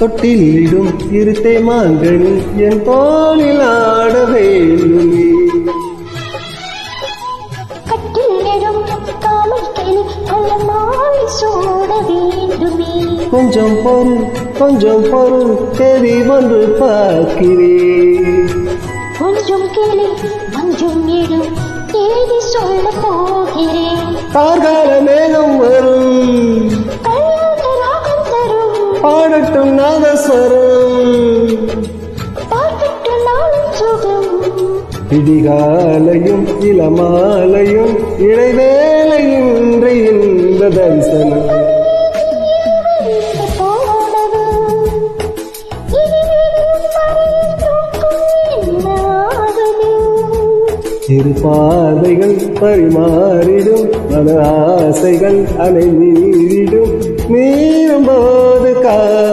தொட்டிலிடும் இருத்தை மாங்கனி என் தோளில் ஆட வேண்டுமே. கொஞ்சம் பொருள் கொஞ்சம் பொருள் தேவி ஒன்று பார்க்கிறேன். கொஞ்சம் கிளி மஞ்சும் இடும் தேதி சொல்ல போகிறேன். கார்கால மேகம் வரும். பாடட்டும் நாதஸ்வரம். பார்க்கட்டு விடிகாலையும் இளமாலையும் இடைவேளையும் இந்த தரிசனம். போனது இரு பாதைகள் பரிமாறிடும் மன ஆசைகள் அலை மீறிடும் மீறும் का